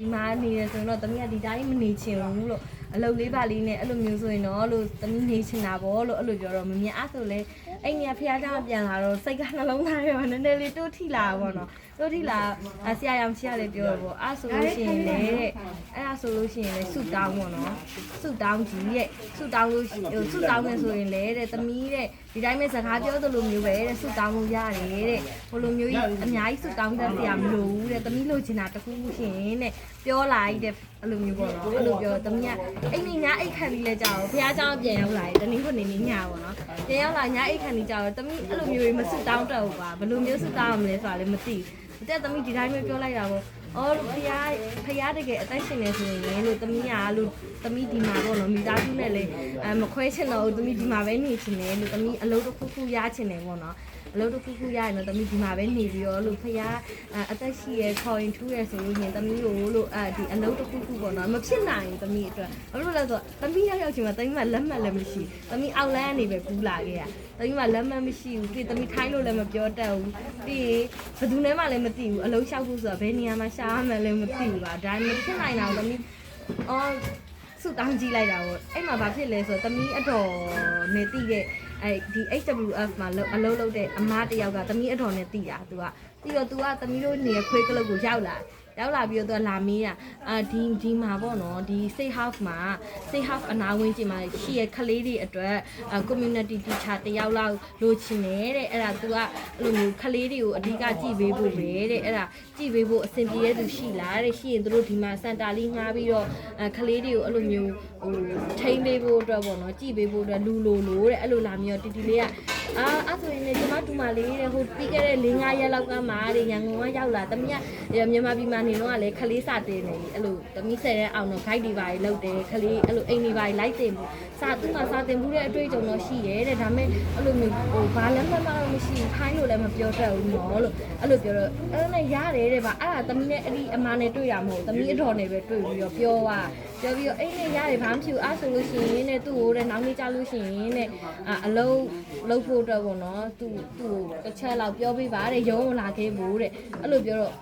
ဒီမှာနေရဆိုရင်တော့သမီးကဒီတိုင်းမနေချင်ဘူးလို့အလုပ်လေးပါလေးနဲ့အဲ့လိုမျိုးဆိုရင်တော့လို့သမီးနေချင်တာပေါ့လို့အဲ့လိုပြောတော့မမြင်အဲ့ဆိုလဲအဲ့ညီကဖះเจ้าပြန်လာတော့စိတ်ကနှလုံးသားရောနည်းနည်းလေးတိုးထိလာပေါ့နော် တိုးထိလာအဆရာရောင်ချရလေးပြောတော့ပေါ့အဲ့ဆိုလို့ရှိရင်လေတဲ့အဲ့ဒါဆိုလို့ရှိရင်လေဆူတောင်းပေါ့နော်ဆူတောင်းကြီးရဲ့ဆူတောင်းလို့ဟိုဆူတောင်းနေဆိုရင်လေတဲ့သမီးတဲ့ဒီတိုင်းပဲစကားပြောသလိုမျိုးပဲတဲ့ဆူတောင်းလို့ရတယ်တဲ့ဟိုလိုမျိုးကြီးအများကြီးဆူတောင်းတတ်စရာမလိုဘူးတဲ့သမီးလိုချင်တာတစ်ခုခုရှင်တဲ့ပြောလိုက်တဲ့အဲ့လိုမျိုးပေါ့နော်အဲ့လိုပြောသမီးကအိမ်နေညအိတ်ခံပြီးလဲကြောက်ဘုရားကျောင်းပြန်ရောက်လာတယ်တနင်္ဂနွေနေ့ညပေါ့နော်ပြန်ရောက်လာညအိတ်ခံပြီးကြောက်သမီးအဲ့လိုမျိုးတွေမဆူတောင်းတော့ဘူးပါဘယ်လိုမျိုးဆူတောင်းရမလဲဆိုတာလည်းမသိဘူး တဲ့သမီးဒီတိုင်းပဲပြောလိုက်တာပေါ့အော်ဖရားဖရားတကယ်အသက်ရှင်နေဆိုရင်လို့သမီးကလို့သမီးဒီမှာပေါ့နော်မိသားစုနဲ့လည်းအဲမခွဲချင်တော့ဘူးသမီးဒီမှာပဲနေချင်တယ်လို့သမီးအလုပ်တစ်ခုခုရချင်တယ်ပေါ့နော် အလုပ်တစ်ခုခုရရင်တော့သမီးဒီမှာပဲနေပြီးတော့လို့ဖရားအသက်ရှိရခေါ်ရင်ထူးရဆိုလို့ရင်သမီးကိုလို့အဲဒီအလုပ်တစ်ခုခုပေါ့နော်မဖြစ်နိုင်ဘူးသမီးအတွက်ဘာလို့လဲဆိုတော့သမီးရောက်ရောက်ချင်းမှာသမီးမှာလက်မှတ်လည်းမရှိသမီးအောက်လန်းကနေပဲကူးလာခဲ့ရသမီးမှာလက်မှတ်မရှိဘူးပြီးသမီးထိုင်းလို့လည်းမပြောတတ်ဘူးပြီးဘယ်သူနဲ့မှလည်းမသိဘူးအလုပ်လျှောက်ဖို့ဆိုတာဘယ်နေရာမှာရှာရမှန်းလည်းမသိဘူးပါဒါမှမဖြစ်နိုင်တာကိုသမီးအော်စုတောင်းကြည့်လိုက်တာပေါ့အဲ့မှာဘာဖြစ်လဲဆိုတော့သမီးအတော်နဲ့တည်တဲ့ အဲဒီ HWF မှာအလုပ်လုပ်တဲ့အမားတယောက်ကသမီးအတော်နဲ့တည်တာသူကပြီးတော့ तू ကသမီးတို့နေခွေးကလုတ်ကိုရောက်လာရောက်လာပြီးတော့သူကလာမေးတာအာဒီဒီမှာပေါ့နော်ဒီ safe house မှာ safe house အနာဝင်းကျင်မှာရှိရကလေးတွေအတွက် community teacher တယောက်လောက်လိုချင်တယ်တဲ့အဲ့ဒါ तू ကအဲ့လိုမျိုးကလေးတွေကိုအဓိကကြည့်ပေးဖို့ပဲတဲ့အဲ့ဒါကြည့်ပေးဖို့အဆင်ပြေတဲ့သူရှိလားတဲ့ရှိရင်တို့ဒီမှာစင်တာလေးငှားပြီးတော့ကလေးတွေကိုအဲ့လိုမျိုး ဟိုထိန်းပေးဖို့အတွက်ပေါ့နော်ကြည့်ပေးဖို့အတွက်လူလိုလိုတဲ့အဲ့လိုလာမျိုးတီတီလေးကအာအဲ့ဆိုရင်လည်းဒီမှာဒူမာလေးတဲ့ဟိုပြီးခဲ့တဲ့၄၅ရက်လောက်ကမှတဲ့ရန်ကုန်ကရောက်လာတမီးကမြန်မာပြည်မှာနေတော့ကလည်းခလေးစတင်နေပြီအဲ့လိုတမီးဆယ်တဲ့အောင်တော့ guide တွေပါလောက်တယ်ခလေးအဲ့လိုအိမ်တွေပါလိုက်တင်ဘူးစာသူ့မှာစာတင်ဘူးတဲ့အတွေ့အကြုံတော့ရှိရဲတဲ့ဒါပေမဲ့အဲ့လိုမျိုးဟိုဘာလည်းမမတော့မရှိဘူးခိုင်းလို့လည်းမပြောတတ်ဘူးနော်လို့အဲ့လိုပြောတော့အဲ့နဲ့ရတယ်တဲ့ဗျအဲ့ဒါတမီးနဲ့အဲ့ဒီအမားနဲ့တွေ့တာမဟုတ်တမီးအတော်နဲ့ပဲတွေ့ပြီးတော့ပြောသွား ပြောပြီးတော့အဲ့နဲ့ရတယ်ဘာမှမဖြစ်ဘူးအဲ့ဆိုလို့ရှိရင်တဲ့သူ့ကိုတဲ့နောက်နေ့ကြလို့ရှိရင်တဲ့အလုံးလုံးဖို့အတွက်ပေါ့နော်သူ့သူ့တစ်ချက်လောက်ပြောပြပါတဲ့ရုံးလာခဲ့ဖို့တဲ့အဲ့လိုပြောတော့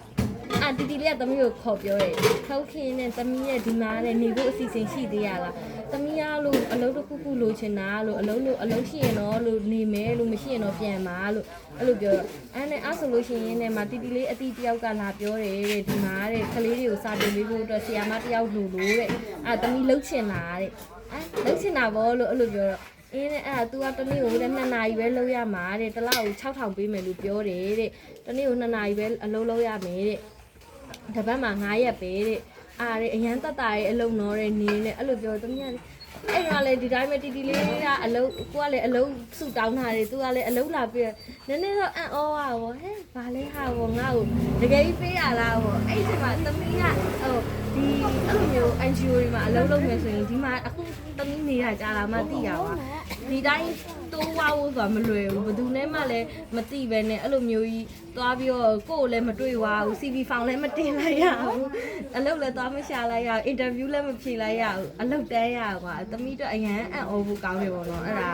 အာတီတီလေးကသမီးကိုခေါ်ပြောတယ်ခောက်ခင်းနဲ့သမီးရဲ့ဒီမှာတဲ့နေဖို့အစီအစဉ်ရှိသေးရလားသမီးကလို့အလုပ်တစ်ခုခုလိုချင်တာလို့အလုပ်လို့အလုပ်ရှိရင်တော့လို့နေမယ်လို့မရှိရင်တော့ပြန်ပါလို့အဲ့လိုပြောတော့အဲ့နဲ့အဲ့ဆိုလို့ရှိရင်နဲ့မှာတီတီလေးအတီတယောက်ကလာပြောတယ်တဲ့ဒီမှာတဲ့ကလေးတွေကိုစာတင်ပေးဖို့အတွက်ဆရာမတယောက်လိုလို့တဲ့အာသမီးလှုပ်ချင်တာတဲ့အဲလှုပ်ချင်တာဘောလို့အဲ့လိုပြောတော့အင်းနဲ့အဲ့ဒါ तू ကတနေ့ကိုလည်း2နာရီပဲလုပ်ရမှာတဲ့တစ်လောက်6000ပေးမယ်လို့ပြောတယ်တဲ့တနေ့ကို2နာရီပဲအလုပ်လုပ်ရမယ်တဲ့ တပတ်မှာ9ရက်ပဲတဲ့အားတဲ့အရန်တက်တာရဲ့အလုံးတော့တဲ့နေနဲ့အဲ့လိုပြောသမီးကအဲ့တော့လေဒီတိုင်းပဲတီတီလေးကအလုံးကိုကလည်းအလုံးစုတောင်းတာတယ်သူကလည်းအလုံးလာပြနည်းနည်းတော့အံ့ဩပါဘောဟဲ့ဘာလဲဟာဘောငါ့ကိုတကယ်ကြီးပေးရလားဘောအဲ့ဒီမှာသမီးကဟိုဒီအဲ့လိုမျိုး NGO တွေမှာအလုံးလုံးမယ်ဆိုရင်ဒီမှာအခုသမီးနေတာကြာလာမှသိရပါ ဒီတိုင်းတိုးဝါဖို့ဆိုတာမလွယ်ဘူးဘယ်သူနဲ့မှလည်းမသိပဲနဲ့အဲ့လိုမျိုးကြီးသွားပြီးတော့ကိုယ်လည်းမတွေ့ဝါဘူး CV ဖောင်လည်းမတင်လိုက်ရဘူးအလုပ်လည်းသွားမရှာလိုက်ရဘူးအင်တာဗျူးလည်းမဖြေလိုက်ရဘူးအလုပ်တန်းရကွာသမီးတော့အရန်အံ့ဩဖို့ကောင်းတယ်ပေါ့နော်အဲ့ဒါ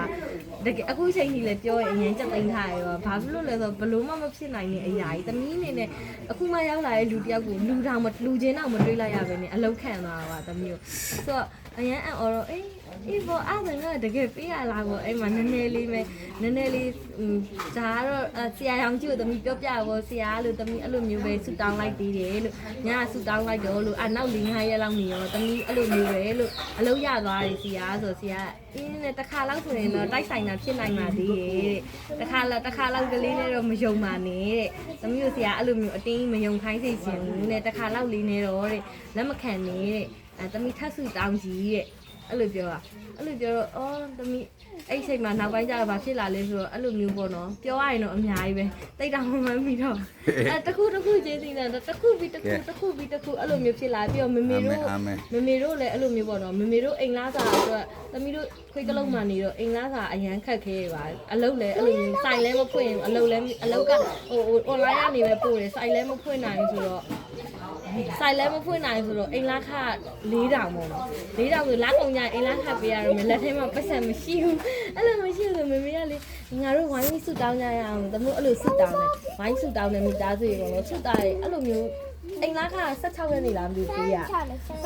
တကယ်အခုချိန်ကြီးလည်းပြောရင်အရန်ကြက်သိမ်းထားရပါဘာဖြစ်လို့လဲဆိုတော့ဘလို့မှမဖြစ်နိုင်တဲ့အရာကြီးသမီးအနေနဲ့အခုမှရောက်လာတဲ့လူတယောက်ကိုလူတောင်မလူချင်းတော့မတွေးလိုက်ရပဲနဲ့အလုပ်ခံသွားတာပါသမီးကိုဆိုတော့အရန်အံ့ဩတော့အေး အေးဘောအဲ့ဒါကတကယ်ပေးရလားဘောအဲ့မှာနည်းနည်းလေးပဲနည်းနည်းလေးဒါကတော့ဆရာရောင်ကြီးကိုသမီးပြောပြဘောဆရာလို့သမီးအဲ့လိုမျိုးပဲဆူတောင်းလိုက်သေးတယ်လို့ညာဆူတောင်းလိုက်တော့လို့အနောက်၄၅ရက်လောက်နေရောသမီးအဲ့လိုမျိုးပဲလို့အလုပ်ရသွားတယ်ဆရာဆိုဆရာအင်းနဲ့တစ်ခါလောက်ဆိုရင်တော့တိုက်ဆိုင်တာဖြစ်နိုင်ပါသေးရဲ့တဲ့တစ်ခါလောက်တစ်ခါလောက်ကလေးနဲ့တော့မယုံပါနဲ့တဲ့သမီးတို့ဆရာအဲ့လိုမျိုးအတင်းမယုံခိုင်းစေချင်ဘူးတဲ့တစ်ခါလောက်လေးနဲ့တော့တဲ့လက်မခံနဲ့တဲ့အဲသမီးထပ်ဆူတောင်းကြီးတဲ့ အဲ့လိုပြောတာအဲ့လိုပြောတော့အော်သမီးအဲ့ချိန်မှာနောက်ပိုင်းကျတော့ဘာဖြစ်လာလဲဆိုတော့အဲ့လိုမျိုးပေါ့နော်ပြောရရင်တော့အများကြီးပဲတိတ်တောင်မှမပြီးတော့အဲတစ်ခုတစ်ခုချင်းစီနဲ့တစ်ခုပြီးတစ်ခုတစ်ခုပြီးတစ်ခုအဲ့လိုမျိုးဖြစ်လာပြီးတော့မမေတို့အာမင်မမေတို့လည်းအဲ့လိုမျိုးပေါ့နော်မမေတို့အိမ်လားစာအတွက်သမီးတို့ခွေးကလုံးမှနေတော့အိမ်လားစာအရန်ခက်ခဲပါအလုပ်လည်းအဲ့လိုမျိုးစိုင်လည်းမဖွင့်ဘူးအလုပ်လည်းအလုပ်ကဟို online ကနေပဲပို့တယ်စိုင်လည်းမဖွင့်နိုင်ဘူးဆိုတော့ ဆိုင်လည်းမဖွင့်နိုင်ဆိုတော့အိမ်လာခ4000ပေါ့နော်4000ဆိုလာကုန်ကြအိမ်လာခပေးရတော့မယ်လက်ထဲမှာပတ်စံမရှိဘူးအဲ့လိုမရှိဘူးဆိုမေမေကလေငါတို့ဝိုင်းပြီးဆူတောင်းကြရအောင်တမို့အဲ့လိုဆူတောင်းတယ်ဝိုင်းဆူတောင်းတယ်မိသားစုရေပေါ့နော်ဆူတားတယ်အဲ့လိုမျိုးအိမ်လာခါ16ရက်နေလားမသိဘူးရ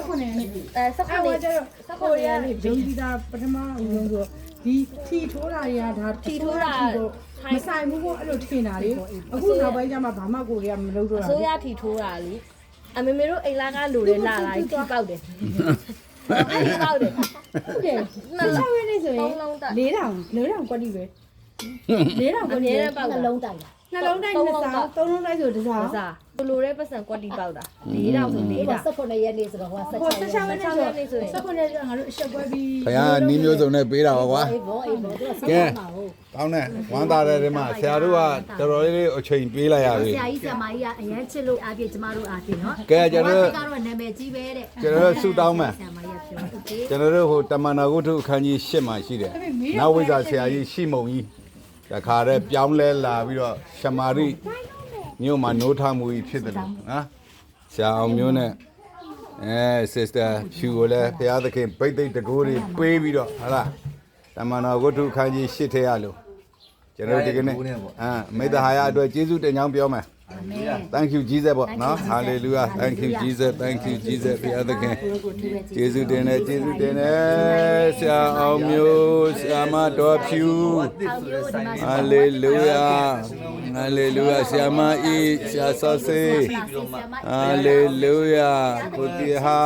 ခုနေနေအဲ16အဲ့ရက်ကျတော့စကိုရီးယားနေဂျုံဒီတာပထမဦးဆုံးဆိုဒီထီထိုးတာတွေကဒါမဆိုင်ဘူးကိုအဲ့လိုထင်တာလေအခုနောက်ပိုင်းကျမှဘာမှကိုရီးယားမလုပ်တော့အတာစိုးရထီထိုးတာလေ အမေမေတို့အိမ်လာကလိုတယ်လာလာထီပေါက်တယ်အဲ့ဒီပေါက်တယ်ဟုတ်တယ်နှစ်ချောင်းရနေဆိုရင်သုံးလုံးတက်၄တောင်၄တောင်ကွက်တိပဲ၄တောင်အကွက်မြဲတိတမ်းပေါက်တာနှလုံးတိုင်း နှလုံးတိုင်းနှစ်စားသုံးလုံးတိုင်းဆိုတစ်စားတစ်စားဘလိုတဲ့ပတ်စံ quality ပေါက်တာ၄တောင်ဆို၄ဟိုတောင်18ရက်နေ့ဆိုတော့ဟို16ဟို16ရက်နေ့ဆို16ရက်နေ့ငါတို့အရှက်ပွဲပြီးခရနီးမျိုးစုံနဲ့ပေးတာပါကွာအေးဘောအေးဘောသူကဆက်မှာဟုတ်ကောင်းတယ်ဝမ်းသာတဲ့ဒီမှာဆရာတို့ကတော်တော်လေးအချိန်ပေးလိုက်ရပြီဆရာကြီးဆရာမကြီးကအရန်ချစ်လို့အားဖြင့်ကျမတို့အားဖြင့်နော်ကဲကျွန်တော်တို့ကတော့နာမည်ကြီးပဲတဲ့ကျွန်တော်တို့ဆူတောင်းမယ်ဆရာမကြီးကပြောကျွန်တော်တို့ဟိုတမန်နာကုထုအခန်းကြီး၈မှာရှိတယ်နဝိဇာဆရာကြီးရှိမုံကြီး တခါတည်းပြောင်းလဲလာပြီးတော့ရှမာရိမြို့မှာနိုးထမှုကြီးဖြစ်တယ်လို့နော်ဆရာအောင်မျိုးနဲ့အဲ sister ဖြူကိုလည်းဘုရားသခင်ဗိတ်သိက်တကိုးတွေပေးပြီးတော့ဟာလားတမန်တော်ကုထုအခန်းကြီး၈ထဲရလို့ကျွန်တော်တို့ဒီကနေ့အာမေတ္တာဟာရအတွက်ကျေးဇူးတင်ကြောင်းပြောမယ် Thank you Jesus ပေါ့နော် Hallelujah Thank you Jesus Thank you Jesus ဘုရားသခင်ကျေးဇူးတင်တယ်ကျေးဇူးတင်တယ်ဆရာအောင်မျိုးဆရာမတော်ဖြူ Hallelujah Hallelujah ဆရာမဤဆရာဆော့စေ Hallelujah ကိုတီဟာ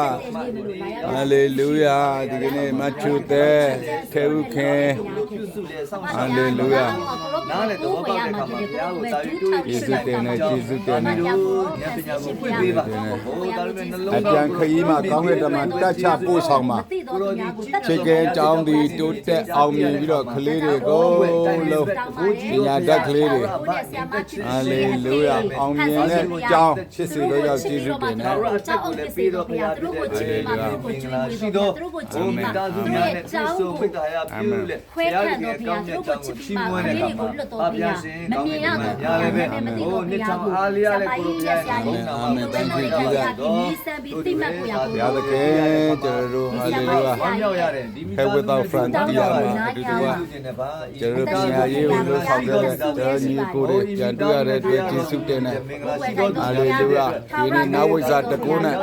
Hallelujah ဒီကနေ့မချူတဲ့ထေဥခင် Hallelujah နားလည်းတော့ပေါက်တဲ့အခါမှာဘုရားကိုစာယူတွေ့ကျေးဇူးတင်တယ်ကျေးဇူးတင်တယ်ဉာဏ်ပညာကိုဖွင့်ပေးပါဟိုဒါပေမဲ့နှလုံးအပြန်ခရီးမှာကောင်းတဲ့တမန်တက်ချပို့ဆောင်မှာသိတော့သူများကိုတတ်ချစ်ကဲចောင်းဒီတိုးတက်အောင်မြင်ပြီးတော့ကလေးတွေအကုန်လုံးပညာတတ်ကလေးတွေဟာလေလုယာအောင်မြင်တဲ့ကျောင်းဖြစ်စေတော့ရောက်ကျေးဇူးတင်တယ်ကျောင်းအောင်ဖြစ်စေတော့ဘုရားသူတို့ကိုချစ်ပြီးမှသူတို့ကိုချစ်ပြီးတော့သူတို့ကိုချစ်ဘုပြီးမှရားသူသူတို့များရဲ့နဲ့ကျောင်းဆိုကိုပိတ်တာရပြုလေခွဲခံတော့ဘုရားသူတို့ကိုချစ်ပြီးမှကလေးတွေကိုလွတ်တော်ဘုရားမမြင်ရတော့ဘုရားလည်းမသိတော့ဘုရားကိုအားလျက်လည်းကိုလိုဘုရားကိုအာမင်တန်ကြီးကြီးတဲ့ဒီစံပြီးတိမှတ်ကိုရဘုရားသခင်ကျွန်တော်တို့ဟာလေလုယာ ဝမ်းမြောက်ရတယ်ဒီမိ Have without front တရားမှာအတူတူကကျင်တယ်ပါကျွန်တော်တို့ပညာရေးကိုလို့ဆောင်ခဲ့တဲ့ကျွန်တော်ညီကိုတွေပြန်တွေ့ရတဲ့အတွက်ကျေးဇူးတင်တယ်မင်္ဂလာရှိတော်ဟာလေလုယာဒီနေ့နဝိဇ္ဇာတကုနဲ့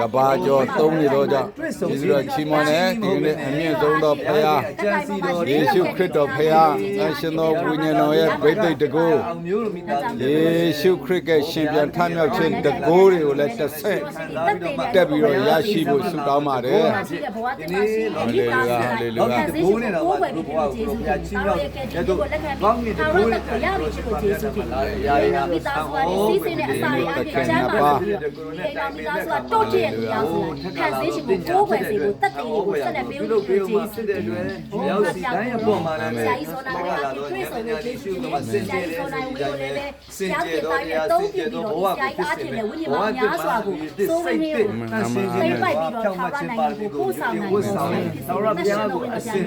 ကဘာကျော်သုံးနေတော့ကြောင့်ကျေးဇူးတော်ချီးမွမ်းတယ်ဒီနေ့အမြင့်ဆုံးသောဘုရားကျမ်းစီတော်ယေရှုခရစ်တော်ဖခင်အရှင်တော်ဝိညာဉ်တော်ရဲ့ဗိသိက်တကူအောင်မျိုးလိုမိသားစု ယေရှုခရစ်ကရှင်ပြန်ထမြောက်ခြင်းတကူတွေကိုလည်းတစ်ဆက်တက်ပြီးတော့ရရှိဖို့ဆုတောင်းပါတယ်ရှိတဲ့ဘဝတည်းရှိတဲ့ဒီပါစရာလေဟုတ်လုကဲ့ယာဘိုးနဲ့တော့ဘုရားကိုဘုရားချင်းရောက်ရတော့ကောင်းနေတဲ့ဘိုးနဲ့ရပြီချစ်ကိုကျေးဇူးတင်ပါတယ်။မိသားစုကစီးစင်းတဲ့အစာတွေအပြင်ကျမ်းပါပြီးတော့မိသားစုကတော့တည့်ရတရားဆိုတာခံစည်းရှင်ကိုကိုးကွယ်စေကိုတတ်တယ်ကိုဆက်လက်ပေးလို့ကျေးဇူးတင်တယ်ရောက်စီတိုင်းအပေါ်မှာလည်းဆရာကြီးစောနိုင်ဝေကခရစ်ဆုံးကိုကျေးဇူးတင်တယ်ဆရာကြီးစောနိုင်ဝေကိုလည်းပဲဆရာကြီးတိုင်းနဲ့တုံးပြပြီးတော့ဆရာကြီးအားဖြင့်လည်းဝိညာဉ်မှာများစွာကိုစိုးဝင်းလေးကိုတန်ရှင်းခြင်းပါဖြောင်းမှခြင်းပါကိုပို့ဆောင်နိုင်တယ်ဆောရဘုရားကိုအစင်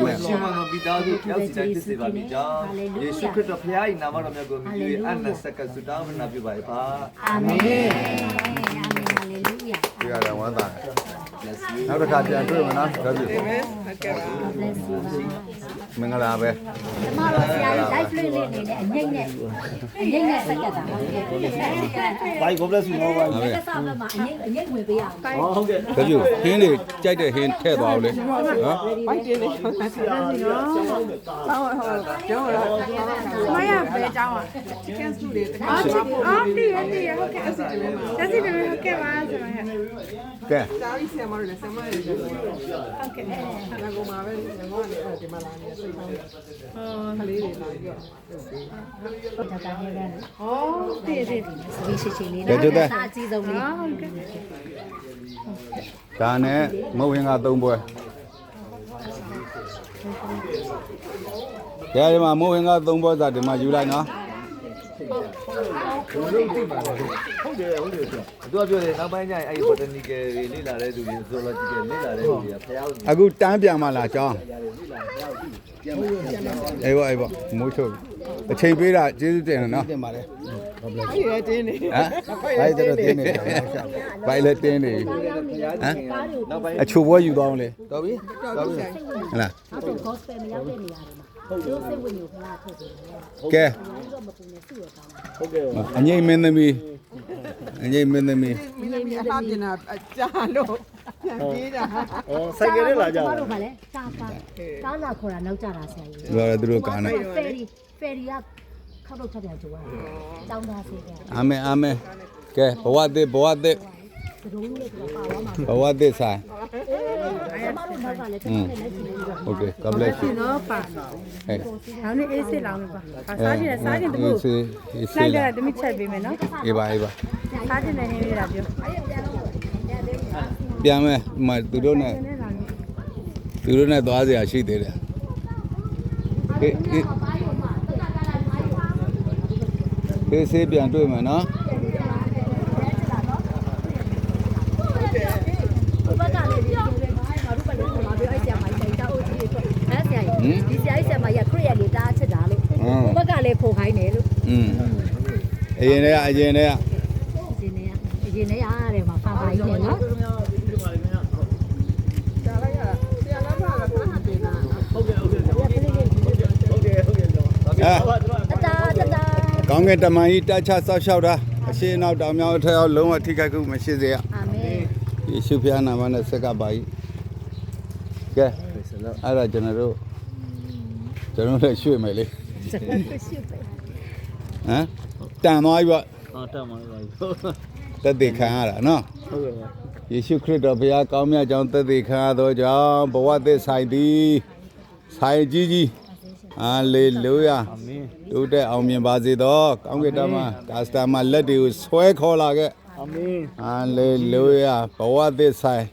ကိုရှင်မတော်ပြီးသားကိုရောက်စီတိုင်းဖြစ်စေပါပြီကြောင့်ယေရှုခရစ်တော်ဘုရား၏နာမတော်မြတ်ကိုမြည်၍အနစကဆုတောင်းနာပြုပါ၏ပါအာမင်အာမင်ဟာလေလုယာဒီကလည်းဝမ်းသာတယ်နောက်တစ်ခါပြန်တွေ့မယ်နော်တော်ပြီ bless you မင်္ဂလာပဲကျမတို့ဆရာကြီး live လေးလေးနေနဲ့အငိမ့်နဲ့အငိမ့်နဲ့စက်ကတာဟုတ်ကဲ့ဘိုင်ကို bless you နော်ဘိုင်ကစားမှာအငိမ့်အငိမ့်ဝင်ပေးရအောင်ဟုတ်ကဲ့တော်ပြီဟင်းတွေကြိုက်တဲ့ဟင်းထည့်သွားအောင်လေနော်ဘိုက်တင်းနေဟုတ်တယ်ဆရာကြီးနော်ဟုတ်ဟုတ်ကျောင်းတော့မရပဲကျောင်းอ่ะ chicken stew လေးတခါအော်တည်ရတည်ရဟုတ်ကဲ့အစီအစဉ်မှာတက်စီတယ်ဟုတ်ကဲ့ပါဆရာကြီးကဲစာရေးဆရာမတို့လည်းဆရာမတွေလည်းဟုတ်ကဲ့အဲ့ဒါကမှပဲငေါကနေဒီမှာလာနေစိတ်ကောင်းဟောကလေးတွေလာပြီးတော့ဒါကလည်းလည်းဟောတည်တည်ဒီရှိရှိလေးနဲ့စာအကြီးဆုံးလေးဟုတ်ကဲ့ဒါနဲ့မုတ်ဝင်ကသုံးပွဲကဲဒီမှာမုတ်ဝင်ကသုံးပွဲစာဒီမှာယူလိုက်နော်ဟုတ်တယ်ဟုတ်တယ်သူကပြောတယ်နောက်ပိုင်းကျရင်အဲ့ဒီ botanical တွေလေ့လာတဲ့သူတွေ zoological လေ့လာတဲ့သူတွေကဘုရားကိုအခုတန်းပြန်มาလားကျောင်း အေးပါအေးပါမိုးချုပ်အချိန်ပေးတာကျေးဇူးတင်တယ်နော်တင်ပါတယ်ဒီရတင်းနေဟမ်ဘိုက်တော့တင်းနေဘိုက်လည်းတင်းနေဟမ်နောက်ပိုင်းအချိုပွဲယူသွားအောင်လေတော်ပြီတော်ပြီဟလားအဲ့ဒါ gospel မရောက်တဲ့နေရာတွေမှာတို့စိတ်ဝင်ကိုခလာထုတ်တယ်ကဲတော့မပူနဲ့စုရကောင်းဟုတ်ကဲ့ပါအငိမ့်မင်းသမီးအငိမ့်မင်းသမီးမင်းအလှပြင်တာကြာလို့ပြန်ပြေးတာဩဆိုင်ကယ်နဲ့လာကြကျမတာတို့ကလည်းကာ ကာကာနာခေါ်တာနောက်ကြတာဆရာကြီး သူကလည်းသူတို့ကားနေ ဖယ်ရီဖယ်ရီကခောက်တော့ခောက်တယ်ကြိုးရတောင်းသားစေတယ် အာမင်အာမင်ကဲဘဝသစ်ဘဝသစ် ဒုံးလေးကပါသွားမှာ ဘဝသစ်ဆိုင် ကျမတို့နောက်ကလည်းတစ်ခါနဲ့လိုက်ကြည့်လို့ โอเค God bless you နော်ပါ ဟဲ့ နောက်နေ့အေးစစ်လောင်းမယ်ပါစားကြည့်စားကြည့်တခု စေး လို စေး က်ကြ လာ တမိချက်ပေးမယ်နော် အေးပါအေးပါ စားကြည့်နေနေလေးလာပြော ပြန်မယ်ဒီမှာသူတို့နဲ့ နေလာနေ သူတို့နဲ့သွားစရာရှိသေးတယ်ဟေးဟေးဟေးစေးပြန်တွေ့မယ်နော်ဘက်ကလည်းဒီလိုပဲငါတို့ကလည်းငါတို့အဲ့ဆရာမကြီးတောက်ဦးကြီးတွေအဲ့ဆရာကြီးဒီဆရာကြီးဆရာမကြီးခရစ်ယာန်လေးတားချစ်တာလို့ဘက်ကလည်းခိုခိုင်းတယ်လို့อืมအရင်တည်းကအရင်တည်းကဒီနေ့ဒီနေ့ရတယ်မှာဖာပါကြီးနဲ့နော် စားလိုက်ရဆရာလည်းပါလားဖားပေးတာ ဟုတ်ကဲ့ဟုတ်ကဲ့ဟုတ်ကဲ့ဟုတ်ကဲ့ဟုတ်ကဲ့ကျွန်တော် အဲတတာတတာကောင်းကင်တမန်ကြီးတက်ချဆောက်ရှောက်တာအရှိအနောက်တောင်မြောက်အထက်အောက်လုံးဝထိခိုက်ခုမရှိစေရအာမင်ယေရှုဖျားနာမနဲ့ဆက်ကပါကြီးကဲအဲ့ဒါကျွန်တော်တို့ကျွန်တော်လည်းရွှေ့မယ်လေဟမ်တန်သွားပြီပေါ့အာတတ်မှာပါဟုတ်သက်သေခံရတာနော်ဟုတ်ကဲ့ပါယေရှုခရစ်တော်ဘုရားကောင်းမြတ်ကြောင်းသက်သေခံရသောကြောင့်ဘဝသစ်ဆိုင်သည်ဆိုင်ကြီးကြီး ဟာလေလုယာအာမင်တို့တဲ့အောင်မြင်ပါစေတော့ကောင်းကင်တမန်ကာစတမာလက်တွေကိုဆွဲခေါ်လာခဲ့အာမင်ဟာလေလုယာဘဝသစ်ဆိုင်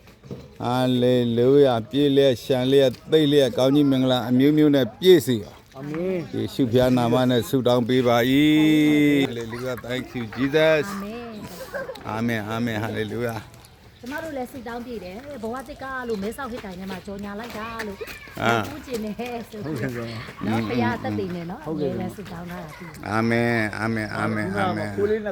ဟာလေလုယာပြည့်လျက်ရှံလျက်သိမ့်လျက်ကောင်းကြီးမင်္ဂလာအမျိုးမျိုးနဲ့ပြည့်စေပါအာမင်ယေရှုဖျားနာမနဲ့ဆုတောင်းပေးပါ၏လေလုယာ thank you jesus အာမင်အာမင်အာမင်ဟာလေလုယာ ကျမတို့လည်းစိတ်တောင်းပြည့်တယ်ဘဝတစ်ကားလို့မဲဆောက်ခေတ်တိုင်းထဲမှာကြော်ညာလိုက်တာလို့အာဦးကျင်နေဆိုပြီးနော်ဘုရားတက်တည်နေနော်ဟုတ်ကဲ့လည်းစိတ်တောင်းတာပြီအာမင်အာမင်အာမင်အာမင် ကိုလေးနဲ့